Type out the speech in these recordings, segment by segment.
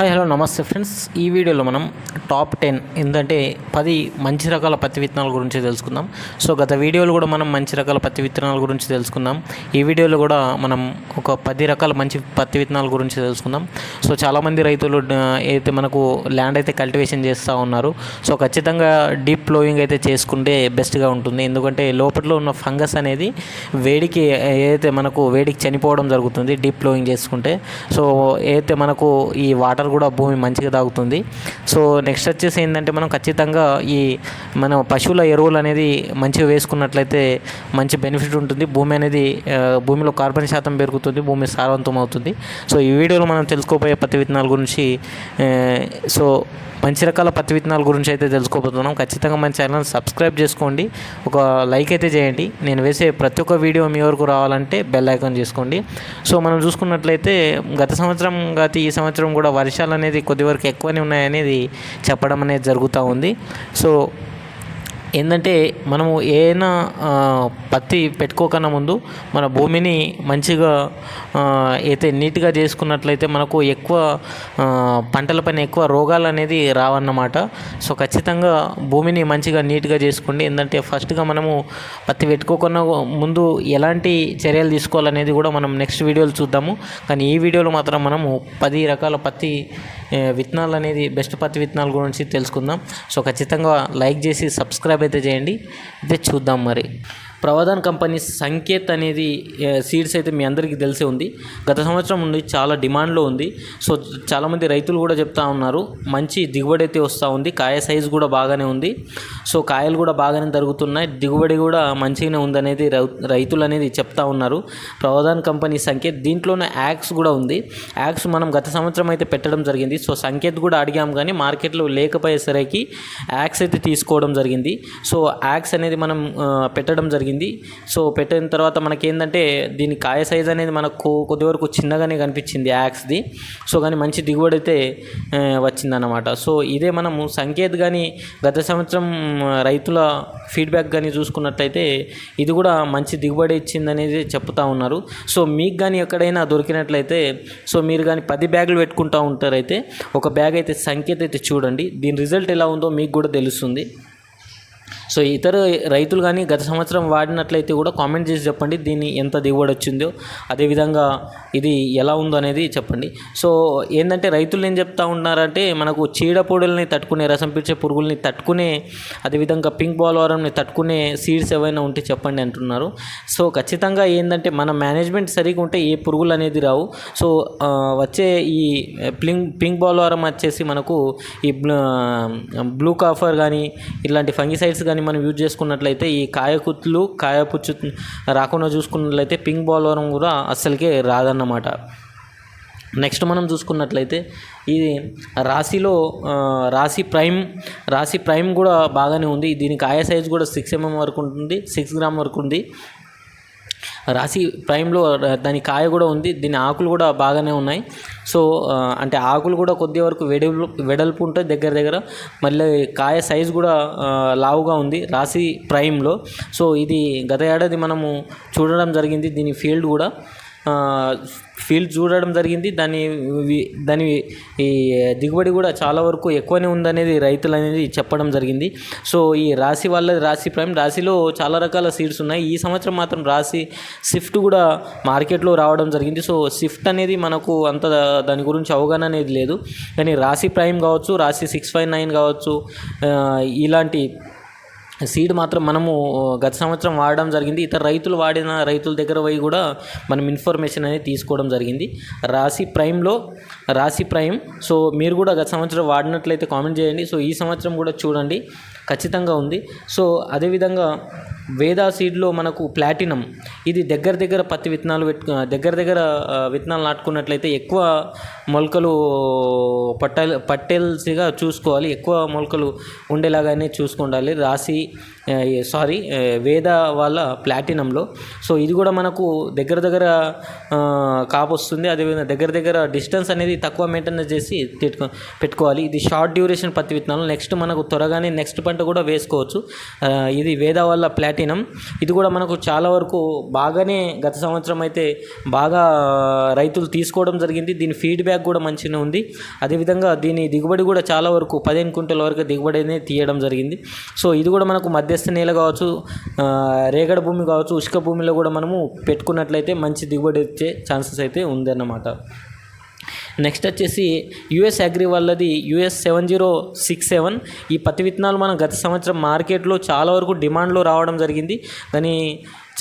Hi hello నమస్తే friends. ఈ వీడియోలో మనం టాప్ టెన్ ఏంటంటే పది మంచి రకాల పత్తి విత్తనాల గురించి తెలుసుకుందాం. సో గత వీడియోలో కూడా మనం మంచి రకాల పత్తి విత్తనాల గురించి తెలుసుకుందాం. ఈ వీడియోలో కూడా మనం ఒక పది రకాల మంచి పత్తి విత్తనాల గురించి తెలుసుకుందాం. సో చాలామంది రైతులు అయితే మనకు ల్యాండ్ అయితే కల్టివేషన్ చేస్తూ ఉన్నారు. సో ఖచ్చితంగా డీప్ ఫ్లోయింగ్ అయితే చేసుకుంటే బెస్ట్గా ఉంటుంది. ఎందుకంటే లోపల ఉన్న ఫంగస్ అనేది వేడికి ఏదైతే మనకు వేడికి చనిపోవడం జరుగుతుంది డీప్ ఫ్లోయింగ్ చేసుకుంటే. సో ఏదైతే మనకు ఈ వాటర్ కూడా భూమి మంచిగా తాగుతుంది. సో నెక్స్ట్ వచ్చేసి ఏంటంటే మనం ఖచ్చితంగా ఈ మన పశువుల ఎరువులు అనేది మంచిగా వేసుకున్నట్లయితే మంచి బెనిఫిట్ ఉంటుంది. భూమి అనేది భూమిలో కార్బన్ శాతం పెరుగుతుంది భూమి సారవంతం అవుతుంది. సో ఈ వీడియోలో మనం తెలుసుకోబోయే పత్తి విత్తనాల గురించి సో మంచి రకాల పత్తి విత్తనాల గురించి అయితే తెలుసుకోబోతున్నాం. ఖచ్చితంగా మన ఛానల్ సబ్స్క్రైబ్ చేసుకోండి. ఒక లైక్ అయితే చేయండి. నేను వేసే ప్రతి ఒక్క వీడియో మీ వరకు రావాలంటే బెల్ ఐకాన్ చేసుకోండి. సో మనం చూసుకున్నట్లయితే గత సంవత్సరం గత ఈ సంవత్సరం కూడా వర్షాలు అనేది కొద్ది వరకు ఎక్కువనే ఉన్నాయనేది చెప్పడం అనేది జరుగుతూ ఉంది. సో ఏంటంటే మనము ఏదైనా పత్తి పెట్టుకోకన్నా ముందు మన భూమిని మంచిగా అయితే నీట్గా చేసుకున్నట్లయితే మనకు ఎక్కువ పంటలపైన పంటల పైన ఎక్కువ రోగాలు అనేది రావన్నమాట. సో ఖచ్చితంగా భూమిని మంచిగా నీట్గా చేసుకోండి. ఏంటంటే ఫస్ట్గా మనము పత్తి పెట్టుకోకుండా ముందు ఎలాంటి చర్యలు తీసుకోవాలనేది కూడా మనం నెక్స్ట్ వీడియోలో చూద్దాము. కానీ ఈ వీడియోలో మాత్రం మనము పది రకాల పత్తి విత్తనాలు అనేది బెస్ట్ పత్తి విత్తనాల గురించి తెలుసుకుందాం. సో ఖచ్చితంగా లైక్ చేసి సబ్స్క్రైబ్ అయితే చేయండి. అయితే చూద్దాం మరి. ప్రవధాన్ కంపెనీ సంకేత్ అనేది సీడ్స్ అయితే మీ అందరికీ తెలిసే ఉంది. గత సంవత్సరం నుండి చాలా డిమాండ్లో ఉంది. సో చాలామంది రైతులు కూడా చెప్తా ఉన్నారు. మంచి దిగుబడి అయితే వస్తూ ఉంది. కాయ సైజు కూడా బాగానే ఉంది. సో కాయలు కూడా బాగానే జరుగుతున్నాయి దిగుబడి కూడా మంచిగానే ఉందనేది రై- రైతులు అనేది చెప్తా ఉన్నారు. ప్రవధాన్ కంపెనీ సంకేత్ దీంట్లోనే యాక్స్ కూడా ఉంది. యాక్స్ మనం గత సంవత్సరం అయితే పెట్టడం జరిగింది. సో సంకేత్ కూడా అడిగాం కానీ మార్కెట్లో లేకపోయేసరికి యాక్స్ అయితే తీసుకోవడం జరిగింది. సో యాక్స్ అనేది మనం పెట్టడం జరిగింది. సో పెట్టిన తర్వాత మనకేంటంటే దీని కాయ సైజ్ అనేది మనకు కొద్ది వరకు చిన్నగానే కనిపించింది యాక్స్ది సో కానీ మంచి దిగుబడి అయితే వచ్చిందన్నమాట. సో ఇదే మనము సంకేత్ కానీ గత సంవత్సరం రైతుల ఫీడ్బ్యాక్ కానీ చూసుకున్నట్లయితే ఇది కూడా మంచి దిగుబడి ఇచ్చిందనేది చెప్తా ఉన్నారు. సో మీకు కానీ ఎక్కడైనా దొరికినట్లయితే సో మీరు కానీ పది బ్యాగులు పెట్టుకుంటూ ఉంటారైతే ఒక బ్యాగ్ అయితే సంకేత్ అయితే చూడండి. దీని రిజల్ట్ ఎలా ఉందో మీకు కూడా తెలుస్తుంది. సో ఇతర రైతులు కానీ గత సంవత్సరం వాడినట్లయితే కూడా కామెంట్ చేసి చెప్పండి దీన్ని ఎంత దిగుబడి వచ్చిందో. అదేవిధంగా ఇది ఎలా ఉందో అనేది చెప్పండి. సో ఏంటంటే రైతులు ఏం చెప్తా ఉన్నారంటే మనకు చీడపొడుల్ని తట్టుకునే రసం పీల్చే పురుగుల్ని తట్టుకునే అదేవిధంగా పింక్ బాల్వారంని తట్టుకునే సీడ్స్ ఏవైనా ఉంటే చెప్పండి అంటున్నారు. సో ఖచ్చితంగా ఏంటంటే మన మేనేజ్మెంట్ సరిగా ఉంటే ఏ పురుగులు అనేది రావు. సో వచ్చే ఈ పింక్ పింక్ బాల్వారం వచ్చేసి మనకు ఈ బ్లూ కాఫర్ కానీ ఇలాంటి ఫంగిసైడ్స్ కానీ మనం యూజ్ చేసుకున్నట్లయితే ఈ కాయకుత్తులు కాయపుచ్చు రాకుండా చూసుకున్నట్లయితే పింక్ బాల్వరం కూడా అస్సలకే రాదన్నమాట. నెక్స్ట్ మనం చూసుకున్నట్లయితే ఇది రాశిలో రాశి ప్రైమ్ రాశి ప్రైమ్ కూడా బాగానే ఉంది. దీని కాయ సైజ్ కూడా సిక్స్ ఎంఎం వరకు ఉంటుంది సిక్స్ గ్రామ్ వరకు ఉంది. రాశి ప్రైమ్లో దాని కాయ కూడా ఉంది దీని ఆకులు కూడా బాగానే ఉన్నాయి. సో అంటే ఆకులు కూడా కొద్ది వరకు వెడల్పు వెడల్పు ఉంటుంది దగ్గర దగ్గర. మళ్ళీ కాయ సైజు కూడా లావుగా ఉంది రాశి ప్రైమ్లో. సో ఇది గత ఏడాది మనము చూడడం జరిగింది దీని ఫీల్డ్ కూడా. ఫీల్డ్ చూడడం జరిగింది. దాని దాని ఈ దిగుబడి కూడా చాలా వరకు ఎక్కువనే ఉందనేది రైతులు అనేది చెప్పడం జరిగింది. సో ఈ రాశి వల్ల రాశి ప్రైమ్. రాశిలో చాలా రకాల సీడ్స్ ఉన్నాయి. ఈ సంవత్సరం మాత్రం రాశి స్విఫ్ట్ కూడా మార్కెట్లో రావడం జరిగింది. సో స్విఫ్ట్ అనేది మనకు అంత దాని గురించి అవగాహన అనేది లేదు. కానీ రాశి ప్రైమ్ కావచ్చు రాశి సిక్స్ ఫైవ్ నైన్ కావచ్చు ఇలాంటి సీడ్ మాత్రం మనము గత సంవత్సరం వాడడం జరిగింది. ఇతర రైతులు వాడిన రైతుల దగ్గర పోయి కూడా మనం ఇన్ఫర్మేషన్ అనేది తీసుకోవడం జరిగింది. రాశి ప్రైమ్లో రాశి ప్రైమ్. సో మీరు కూడా గత సంవత్సరం వాడినట్లయితే కామెంట్ చేయండి. సో ఈ సంవత్సరం కూడా చూడండి. ఖచ్చితంగా ఉంది. సో అదేవిధంగా వేదా సీడ్లో మనకు ప్లాటినం. ఇది దగ్గర దగ్గర పత్తి విత్తనాలు పెట్టు దగ్గర దగ్గర విత్తనాలు నాటుకున్నట్లయితే ఎక్కువ మొలకలు పట్టాలి పట్టేల్సిగా చూసుకోవాలి. ఎక్కువ మొలకలు ఉండేలాగానే చూసుకుండాలి. రాసి సారీ వేద వాళ్ళ ప్లాటినంలో. సో ఇది కూడా మనకు దగ్గర దగ్గర కాపు వస్తుంది. అదేవిధంగా దగ్గర దగ్గర డిస్టెన్స్ అనేది తక్కువ మెయింటెనెన్స్ చేసి పెట్టుకోవాలి. ఇది షార్ట్ డ్యూరేషన్ పత్తి విత్తనాలు. నెక్స్ట్ మనకు త్వరగానే నెక్స్ట్ పంట కూడా వేసుకోవచ్చు. ఇది వేద వాళ్ళ ప్లాటినం. ఇది కూడా మనకు చాలా వరకు బాగానే గత సంవత్సరం అయితే బాగా రైతులు తీసుకోవడం జరిగింది. దీని ఫీడ్బ్యాక్ కూడా మంచిగా ఉంది. అదేవిధంగా దీని దిగుబడి కూడా చాలా వరకు పదిహేను క్వింటల వరకు దిగుబడి అనేది తీయడం జరిగింది. సో ఇది కూడా మనకు మధ్య మధ్యస్థ నేల కావచ్చు రేగడ భూమి కావచ్చు ఉష్క భూమిలో కూడా మనము పెట్టుకున్నట్లయితే మంచి దిగుబడి వచ్చే ఛాన్సెస్ అయితే ఉందన్నమాట. నెక్స్ట్ వచ్చేసి యుఎస్ అగ్రి వాళ్ళది US seven zero six seven. ఈ పత్తి విత్తనాలు మనం గత సంవత్సరం మార్కెట్లో చాలా వరకు డిమాండ్లో రావడం జరిగింది. కానీ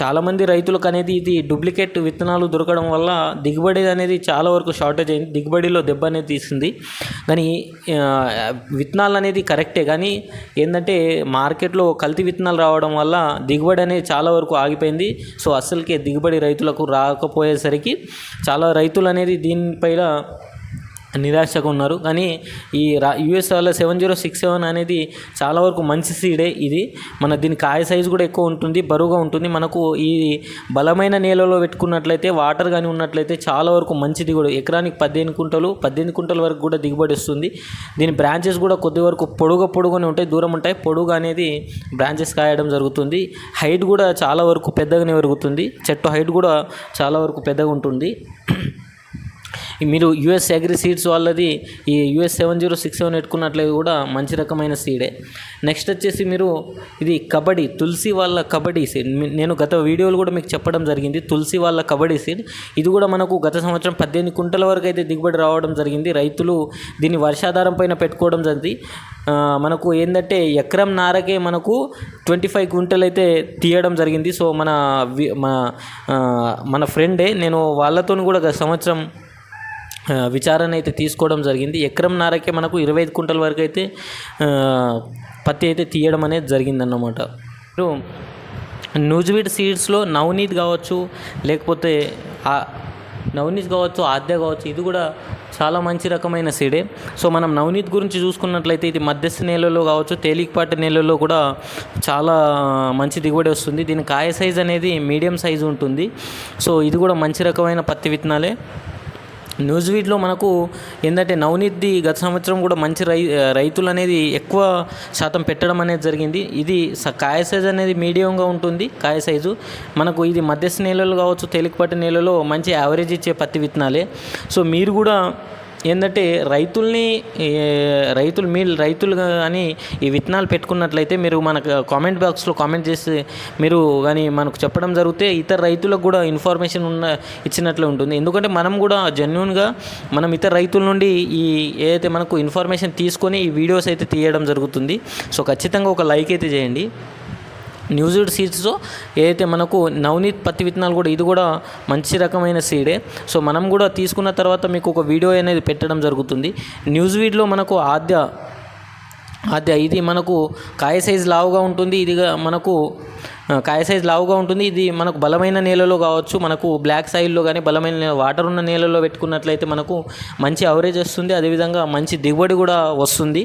చాలామంది రైతులకు అనేది ఇది డూప్లికేట్ విత్తనాలు దొరకడం వల్ల దిగుబడి అనేది చాలా వరకు షార్టేజ్ అయింది. దిగుబడిలో దెబ్బ అనేది తీసింది. కానీ విత్తనాలు అనేది కరెక్టే. కానీ ఏంటంటే మార్కెట్లో కల్తీ విత్తనాలు రావడం వల్ల దిగుబడి అనేది చాలా వరకు ఆగిపోయింది. సో అస్సలకే దిగుబడి రైతులకు రాకపోయేసరికి చాలా రైతులు అనేది దీనిపైన నిరాశగా ఉన్నారు. కానీ ఈ రా US seven zero six seven అనేది చాలా వరకు మంచి సీడే ఇది. మన దీని కాయ సైజు కూడా ఎక్కువ ఉంటుంది బరువుగా ఉంటుంది. మనకు ఈ బలమైన నేలలో పెట్టుకున్నట్లయితే వాటర్ కానీ ఉన్నట్లయితే చాలా వరకు మంచి దిగుబడి ఎకరానికి పద్దెనిమిది కుంటలు పద్దెనిమిది కుంటల వరకు కూడా దిగుబడి వస్తుంది. దీని బ్రాంచెస్ కూడా కొద్ది వరకు పొడుగు పొడుగునే ఉంటాయి దూరం ఉంటాయి. పొడుగు అనేది బ్రాంచెస్ కాయడం జరుగుతుంది. హైట్ కూడా చాలా వరకు పెద్దగానే పెరుగుతుంది. చెట్టు హైట్ కూడా చాలా వరకు పెద్దగా ఉంటుంది. మీరు యుఎస్ అగ్రి సీడ్స్ వాళ్ళది ఈ US seven zero six seven పెట్టుకున్నట్లయితే కూడా మంచి రకమైన సీడే. నెక్స్ట్ వచ్చేసి మీరు ఇది కబడ్డీ తులసి వాళ్ళ కబడ్డీ సీడ్. నేను గత వీడియోలు కూడా మీకు చెప్పడం జరిగింది. తులసి వాళ్ళ కబడ్డీ సీడ్. ఇది కూడా మనకు గత సంవత్సరం పద్దెనిమిది కుంటల వరకు అయితే దిగుబడి రావడం జరిగింది. రైతులు దీన్ని వర్షాధారం పైన పెట్టుకోవడం జరిగింది. మనకు ఏంటంటే ఎకరం నారకే మనకు ట్వంటీ ఫైవ్ క్వింటల్ అయితే తీయడం జరిగింది. సో మన వి- మన మన ఫ్రెండే. నేను వాళ్ళతో కూడా గత సంవత్సరం విచారణ అయితే తీసుకోవడం జరిగింది. ఎకరం నారకే మనకు ఇరవై ఐదు కుంటల వరకు అయితే పత్తి అయితే తీయడం అనేది జరిగిందన్నమాట. ఇప్పుడు న్యూజివీడ్ సీడ్స్లో నవనీత్ కావచ్చు లేకపోతే నవనీత్ కావచ్చు ఆద్య కావచ్చు ఇది కూడా చాలా మంచి రకమైన సీడే. సో మనం నవనీత్ గురించి చూసుకున్నట్లయితే ఇది మధ్యస్థ నేలలో కావచ్చు తేలికపాటి నేలలో కూడా చాలా మంచి దిగుబడి వస్తుంది. దీని కాయ సైజ్ అనేది మీడియం సైజు ఉంటుంది. సో ఇది కూడా మంచి రకమైన పత్తి విత్తనాలే. న్యూస్ వీట్లో మనకు ఏంటంటే నవనీత్ది గత సంవత్సరం కూడా మంచి రై రైతులు అనేది ఎక్కువ శాతం పెట్టడం అనేది జరిగింది. ఇది స- కాయ సైజ్ అనేది మీడియంగా ఉంటుంది. కాయ సైజు. మనకు ఇది మధ్యస్థ నేలలు కావచ్చు తేలికపాటి నేలలో మంచి యావరేజ్ ఇచ్చే పత్తి విత్తనాలే. సో మీరు కూడా ఏంటంటే రైతుల్ని రైతులు మీ రైతులు కానీ ఈ విత్తనాలు పెట్టుకున్నట్లయితే మీరు మనకు కామెంట్ బాక్స్లో కామెంట్ చేసి మీరు కానీ మనకు చెప్పడం జరిగితే ఇతర రైతులకు కూడా ఇన్ఫర్మేషన్ ఉన్న ఇచ్చినట్లు ఉంటుంది. ఎందుకంటే మనం కూడా జెన్యున్గా మనం ఇతర రైతుల నుండి ఈ ఏదైతే మనకు ఇన్ఫర్మేషన్ తీసుకొని ఈ వీడియోస్ అయితే తీయడం జరుగుతుంది. సో ఖచ్చితంగా ఒక లైక్ అయితే చేయండి. న్యూజిడ్ సీడ్స్లో ఏదైతే మనకు నవనీత్ పత్తి విత్తనాలు కూడా ఇది కూడా మంచి రకమైన సీడే. సో మనం కూడా తీసుకున్న తర్వాత మీకు ఒక వీడియో అనేది పెట్టడం జరుగుతుంది. న్యూజివీడ్లో మనకు ఆద్య ఆద్య ఇది మనకు కాయ సైజ్ లావుగా ఉంటుంది. ఇదిగా మనకు కాయ సైజ్ లావుగా ఉంటుంది. ఇది మనకు బలమైన నేలలో కావచ్చు మనకు బ్లాక్ సైడ్లో కానీ బలమైన వాటర్ ఉన్న నేలలో పెట్టుకున్నట్లయితే మనకు మంచి అవరేజ్ వస్తుంది. అదేవిధంగా మంచి దిగుబడి కూడా వస్తుంది.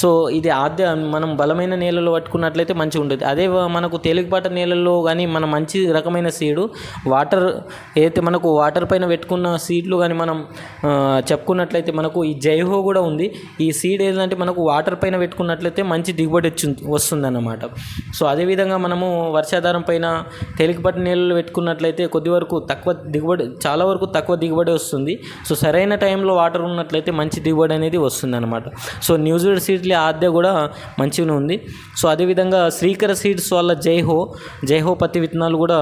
సో ఇది ఆద్య మనం బలమైన నేలలో పట్టుకున్నట్లయితే మంచిగా ఉంటుంది. అదే మనకు తేలికపాటి నేలల్లో కానీ మన మంచి రకమైన సీడు వాటర్ ఏదైతే మనకు వాటర్ పైన పెట్టుకున్న సీడ్లు కానీ మనం చెప్పుకున్నట్లయితే మనకు ఈ జైహో కూడా ఉంది. ఈ సీడ్ ఏంటంటే మనకు వాటర్ పైన పెట్టుకున్నట్లయితే మంచి దిగుబడి వచ్చి వస్తుందన్నమాట. సో అదేవిధంగా మనము వర్షాధారం పైన తేలికపాటి నీళ్ళు పెట్టుకున్నట్లయితే కొద్ది వరకు తక్కువ దిగుబడి చాలా వరకు తక్కువ దిగుబడి వస్తుంది. సో సరైన టైంలో వాటర్ ఉన్నట్లయితే మంచి దిగుబడి అనేది వస్తుంది అనమాట సో న్యూజిలాండ్ సీడ్లీ ఆద్య కూడా మంచిగా ఉంది. సో అదేవిధంగా శ్రీకర సీడ్స్ వల్ల జైహో జైహో పత్తి విత్తనాలు కూడా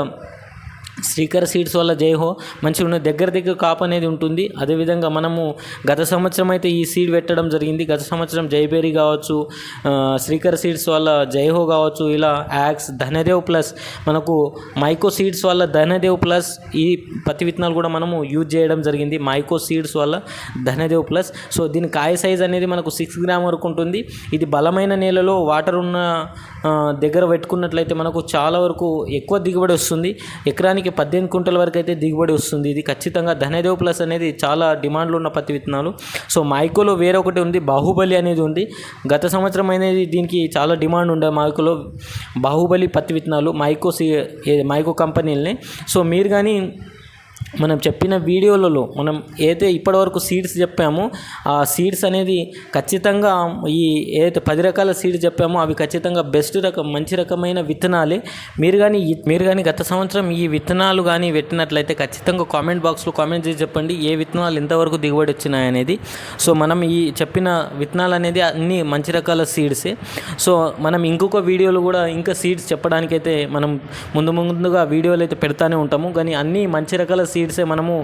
శ్రీకర సీడ్స్ వల్ల జైహో మంచిగా ఉన్న దగ్గర దగ్గర కాపు అనేది ఉంటుంది. అదేవిధంగా మనము గత సంవత్సరం అయితే ఈ సీడ్ పెట్టడం జరిగింది. గత సంవత్సరం జైబేరీ కావచ్చు ఆ, శ్రీకర సీడ్స్ వల్ల జైహో కావచ్చు ఇలా యాక్స్ ధనదేవ్ ప్లస్ మనకు మైకో సీడ్స్ వల్ల ధనదేవ్ ప్లస్ ఈ పత్తి విత్తనాలు కూడా మనము యూజ్ చేయడం జరిగింది. మైకో సీడ్స్ వల్ల ధనదేవ్ ప్లస్. సో దీని కాయ సైజ్ అనేది మనకు సిక్స్ గ్రామ్ వరకు ఉంటుంది. ఇది బలమైన నేలలో వాటర్ ఉన్న దగ్గర పెట్టుకున్నట్లయితే మనకు చాలా వరకు ఎక్కువ దిగుబడి వస్తుంది. ఎకరానికి పద్దెనిమిది కుంటల వరకు అయితే దిగుబడి వస్తుంది. ఇది ఖచ్చితంగా ధనదేవ్ ప్లస్ అనేది చాలా డిమాండ్లో ఉన్న పత్తి విత్తనాలు. సో మైకోలో వేరొకటి ఉంది బాహుబలి అనేది ఉంది. గత సంవత్సరం అనేది దీనికి చాలా డిమాండ్ ఉండే మైకోలో బాహుబలి పత్తి విత్తనాలు మైకో సి మైకో కంపెనీలని. సో మీరు కానీ మనం చెప్పిన వీడియోలలో మనం ఏదైతే ఇప్పటివరకు సీడ్స్ చెప్పామో ఆ సీడ్స్ అనేది ఖచ్చితంగా ఈ ఏదైతే పది రకాల సీడ్స్ చెప్పామో అవి ఖచ్చితంగా బెస్ట్ రకం మంచి రకమైన విత్తనాలే. మీరు కానీ మీరు కానీ గత సంవత్సరం ఈ విత్తనాలు కానీ పెట్టినట్లయితే ఖచ్చితంగా కామెంట్ బాక్స్లో కామెంట్ చేసి చెప్పండి ఏ విత్తనాలు ఎంతవరకు దిగుబడి వచ్చినాయి అనేది. సో మనం ఈ చెప్పిన విత్తనాలు అనేది అన్ని మంచి రకాల సీడ్సే సో మనం ఇంకొక వీడియోలు కూడా ఇంకా సీడ్స్ చెప్పడానికైతే మనం ముందు ముందుగా వీడియోలు అయితే పెడతానే ఉంటాము. కానీ అన్ని మంచి రకాల సీడ్స్ మనము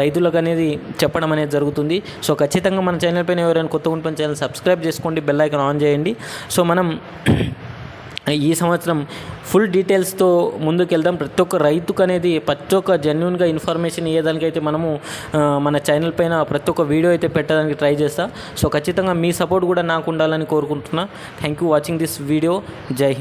రైతులకు అనేది చెప్పడం అనేది జరుగుతుంది. సో ఖచ్చితంగా మన ఛానల్ పైన ఎవరైనా కొత్త ఉంటున్న ఛానల్ సబ్స్క్రైబ్ చేసుకోండి బెల్ ఐకాన్ ఆన్ చేయండి. సో మనం ఈ సంవత్సరం ఫుల్ డీటెయిల్స్తో ముందుకెళ్దాం. ప్రతి ఒక్క రైతుకు అనేది ప్రతి ఒక్క జెన్యున్గా ఇన్ఫర్మేషన్ ఇవ్వడానికైతే మనము మన ఛానల్ పైన ప్రతి ఒక్క వీడియో అయితే పెట్టడానికి ట్రై చేస్తా. సో ఖచ్చితంగా మీ సపోర్ట్ కూడా నాకు ఉండాలని కోరుకుంటున్నా. Thank you watching this video జై హింద్